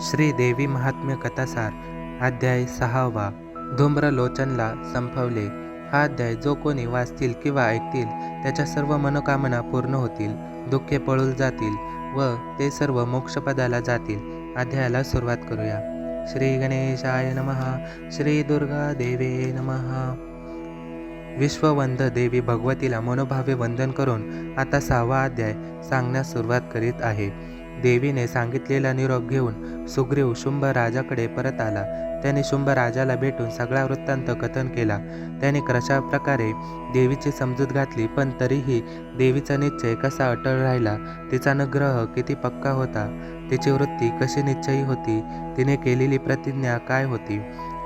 श्री देवी महात्म्य कथासार अध्याय सहावा धूम्रलोचनला संपवले. हा अध्याय जो कोणी वाचतील किंवा ऐकतील त्याच्या सर्व मनोकामना पूर्ण होतील दुःखे पळून जातील व ते सर्व मोक्षपदाला जातील. अध्यायाला सुरुवात करूया. श्री गणेशाय नम श्री दुर्गा देवे नम. विश्ववंद देवी भगवतीला मनोभावे वंदन करून आता सहावा अध्याय सांगण्यास सुरुवात करीत आहे. देवीने सांगितलेला निरोप घेऊन सुग्रीव शुंभ राजाकडे परत आला. त्याने शुंभ राजाला भेटून सगळा वृत्तांत कथन केला. त्याने कशा प्रकारे देवीची समजूत घातली पण तरीही देवीचा निश्चय कसा अटळ राहिला तिचा अनुग्रह किती पक्का होता तिची वृत्ती कशी निश्चयी होती तिने केलेली प्रतिज्ञा काय होती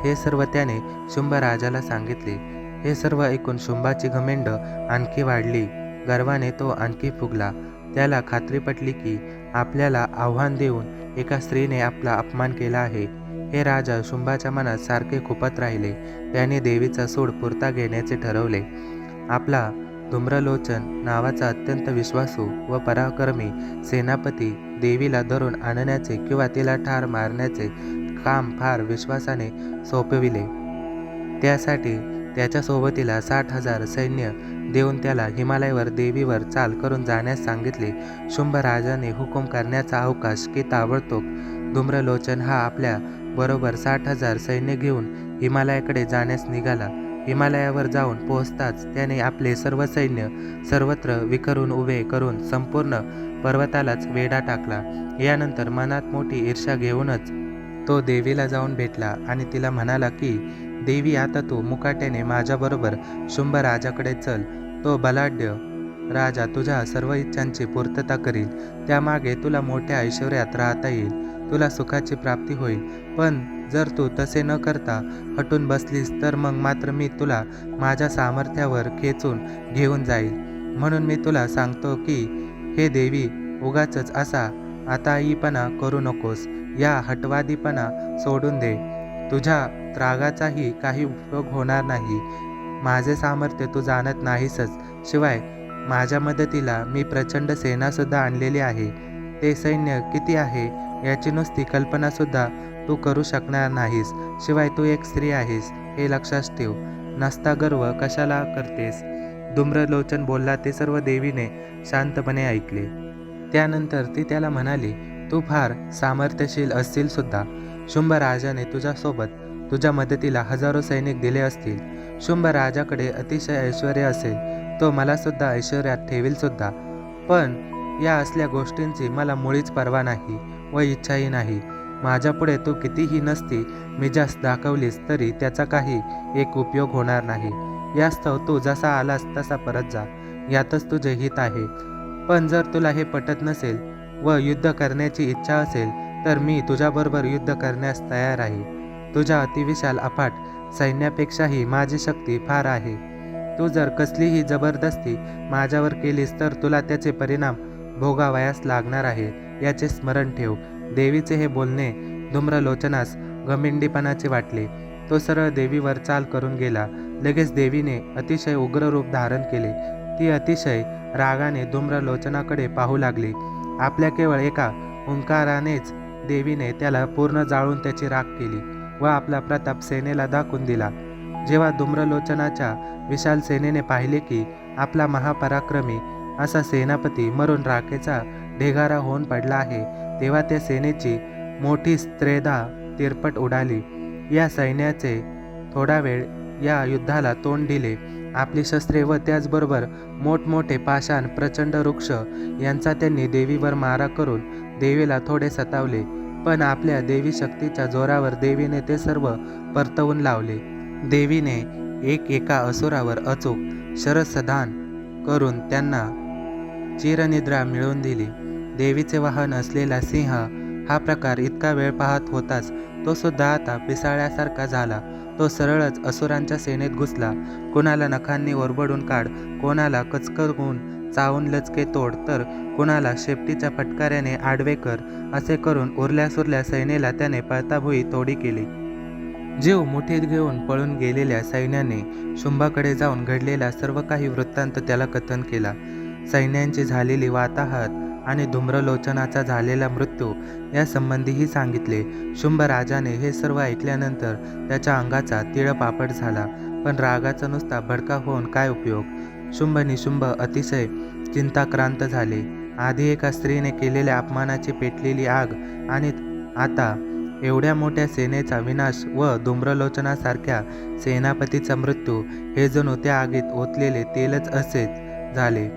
हे सर्व त्याने शुंभ राजाला सांगितले. हे सर्व ऐकून शुंभाची घमेंड आणखी वाढली. गर्वाने तो आणखी फुगला. त्याला खात्री पटली की आपल्याला आव्हान देऊन एका स्त्रीने आपला अपमान केला आहे. हे राजा शुंभाच्या मनात सारखे खुपत राहिले. त्याने देवीचा सूड पुरता घेण्याचे ठरवले. आपला धूम्रलोचन नावाचा अत्यंत विश्वासू व पराक्रमी सेनापती देवीला धरून आणण्याचे किंवा तिला ठार मारण्याचे काम फार विश्वासाने सोपविले. त्यासाठी त्याच्या सोबतीला साठ हजार सैन्य देऊन त्याला हिमालयावर देवीवर चाल करून जाण्यास सांगितले. शुंभ राजाने हुकूम करण्याचा अवकाश की ताबडतोब धूम्रलोचन हा आपल्या बरोबर साठ हजार सैन्य घेऊन हिमालयाकडे जाण्यास निघाला. हिमालयावर जाऊन पोहोचताच त्याने आपले सर्व सैन्य सर्वत्र विखरून उभे करून संपूर्ण पर्वतालाच वेढा टाकला. यानंतर मनात मोठी ईर्षा घेऊनच तो देवीला जाऊन भेटला आणि तिला म्हणाला की देवी आता तू मुकाट्याने माझ्याबरोबर शुंभ राजाकडे चल. तो बलाढ्य राजा तुझ्या सर्व इच्छांची पूर्तता करील. त्यामागे तुला मोठ्या ऐश्वर्यात राहता येईल. तुला सुखाची प्राप्ती होईल. पण जर तू तसे न करता हटून बसलीस तर मग मात्र मी तुला माझ्या सामर्थ्यावर खेचून घेऊन जाईल. म्हणून मी तुला सांगतो की हे देवी उगाच असा आताईपणा करू नकोस. या हटवादीपणा सोडून दे. तुझ्या त्रागाचाही काही उपयोग होणार नाही. माझे सामर्थ्य तू जाणत नाहीसच. शिवाय माझ्या मदतीला मी प्रचंड सेनासुद्धा आणलेली आहे. ते सैन्य किती आहे याची नुसती कल्पनासुद्धा तू करू शकणार नाहीस. शिवाय तू एक स्त्री आहेस हे लक्षात ठेव. नसता गर्व कशाला करतेस? धूम्रलोचन बोलला ते सर्व देवीने शांतपणे ऐकले. त्यानंतर ती त्याला म्हणाली तू फार सामर्थ्यशील असतील सुद्धा शुंभ राजाने तुझ्यासोबत तुझ्या मदतीला हजारो सैनिक दिले असतील. शुंभ राजाकडे अतिशय ऐश्वर असेल. तो मला सुद्धा ऐश्वर्यात ठेवील सुद्धा. पण या असल्या गोष्टींची मला मुळीच पर्वा नाही व इच्छाही नाही. माझ्यापुढे तू कितीही नसती मी जास्त दाखवलीस तरी त्याचा काही एक उपयोग होणार नाही. यास्तव तू जसा आलास तसा परत जा. यातच तुझे हित आहे. पण जर तुला हे पटत नसेल व युद्ध करण्याची इच्छा असेल तर मी तुझ्याबरोबर युद्ध करण्यास तयार आहे. तुझ्या अतिविशाल अफाट सैन्यापेक्षाही माझी शक्ती फार आहे. तू जर कसलीही जबरदस्ती माझ्यावर केलीस तर तुला त्याचे परिणाम भोगावयास लागणार आहे याचे स्मरण ठेव. देवीचे हे बोलणे धूम्रलोचनास गमिंडीपणाचे वाटले. तो सरळ देवीवर चाल करून गेला. लगेच देवीने अतिशय उग्र रूप धारण केले. ती अतिशय रागाने धूम्रलोचनाकडे पाहू लागली. आपल्या केवळ एका ओंकारानेच देवीने त्याला पूर्ण जाळून त्याची राख केली व आपला प्रताप सेनेला दाखवून दिला. जेव्हा धूम्रलोचनाच्या विशाल सेनेने पाहिले की आपला महापराक्रमी असा सेनापती मरून राखेचा ढेगारा होऊन पडला आहे तेव्हा त्या सेनेची मोठी स्त्रेदा तिरपट उडाली. या सैन्याचे थोडा वेळ या युद्धाला तोंड दिले. आपली शस्त्रे व त्याचबरोबर मोठमोठे पाषाण प्रचंड वृक्ष यांचा त्यांनी देवीवर मारा करून देवीला थोडे सतावले. पण आपल्या देवी शक्तीच्या जोरावर देवीने ते सर्व परतवून लावले. देवीने एक एका असुरावर अचूक शरसदान करून त्यांना चिरनिद्रा मिळवून दिली. देवीचे वाहन असलेला सिंह हा प्रकार इतका वेळ पाहत होताच तो सुद्धा आता पिसाळ्यासारखा झाला. तो सरळच असुरांच्या सेनेत घुसला. कोणाला नखांनी ओरबडून काढ कोणाला कचकवून चावून लचके तोड तर कुणाला शेपटीच्या फटकाऱ्याने आडवे कर असे करून उरल्या सुरल्या सैनेला त्याने पळताभुई तोडी केली. जीव मुठीत घेऊन पळून गेलेल्या सैन्याने शुंभाकडे जाऊन घडलेला सर्व काही वृत्तांत त्याला कथन केला. सैन्यांची झालेली वाताहत आणि धूम्रलोचनाचा झालेला मृत्यू यासंबंधीही सांगितले. शुंभ राजाने हे सर्व ऐकल्यानंतर त्याच्या अंगाचा तिळपापड झाला पण रागाचा नुसता भडका होऊन काय उपयोग? शुंभ निशुंभ अतिशय चिंताक्रांत झाले. आधी एका स्त्रीने केलेल्या अपमानाची पेटलेली आग आणि आता एवढ्या मोठ्या सेनेचा विनाश व धूम्रलोचनासारख्या सेनापतीचा मृत्यू हे जणू त्या आगीत ओतलेले तेलच असेच झाले.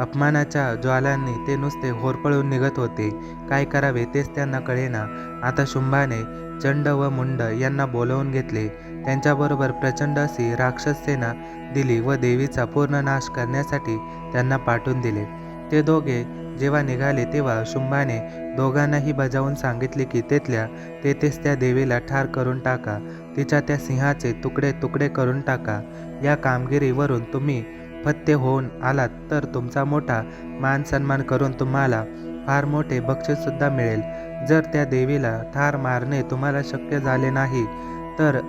अपमानाच्या ज्वालांनी ते नुसते होरपळून निघत होते. काय करावे तेच त्यांना कळेना. आता शुंभाने चंड व मुंड यांना बोलवून घेतले. त्यांच्याबरोबर प्रचंड अशी राक्षस सेना दिली व देवीचा पूर्ण नाश करण्यासाठी त्यांना पाठवून दिले. ते दोघे जेव्हा निघाले तेव्हा शुंभाने दोघांनाही बजावून सांगितले की तेथल्या तेथेच त्या देवीला ठार करून टाका. तिच्या त्या सिंहाचे तुकडे तुकडे करून टाका. या कामगिरीवरून तुम्ही फत्ते होऊन आलात तर तुमचा मोठा मान सन्मान करून तुम्हाला फार मोठे बक्षीससुद्धा मिळेल. जर त्या देवीला ठार मारणे तुम्हाला शक्य झाले नाही तर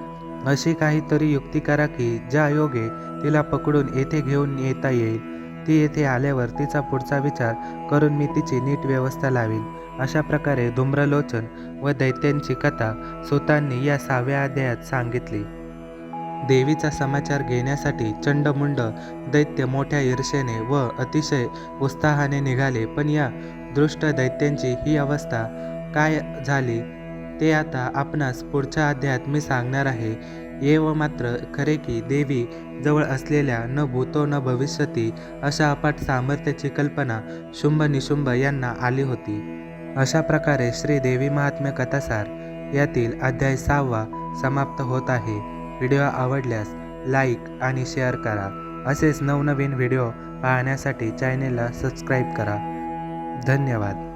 अशी काहीतरी युक्ती करा की ज्या योगे तिला पकडून येथे घेऊन येता येईल. ती येथे आल्यावर तिचा पुढचा विचार करून मी तिची नीट व्यवस्था लावीन. अशा प्रकारे धूम्रलोचन व दैत्यांची कथा सुतांनी या सहाव्या अध्यायात सांगितली. देवीचा समाचार घेण्यासाठी चंडमुंड दैत्य मोठ्या ईर्षेने व अतिशय उत्साहाने निघाले. पण या दृष्ट दैत्यांची ही अवस्था काय झाली ते आता आपणास पुढच्या अध्यायात मी सांगणार आहे. येव मात्र खरे की देवी जवळ असलेल्या न भूतो न भविष्यती अशा अपाट सामर्थ्याची कल्पना शुंभ निशुंभ यांना आली होती. अशा प्रकारे श्री देवी महात्म्य कथासार यातील अध्याय सहावा समाप्त होत आहे. व्हिडिओ आवडल्यास लाईक आणि शेअर करा. असेच नवनवीन व्हिडिओ पाहण्यासाठी चॅनेलला सबस्क्राईब करा. धन्यवाद.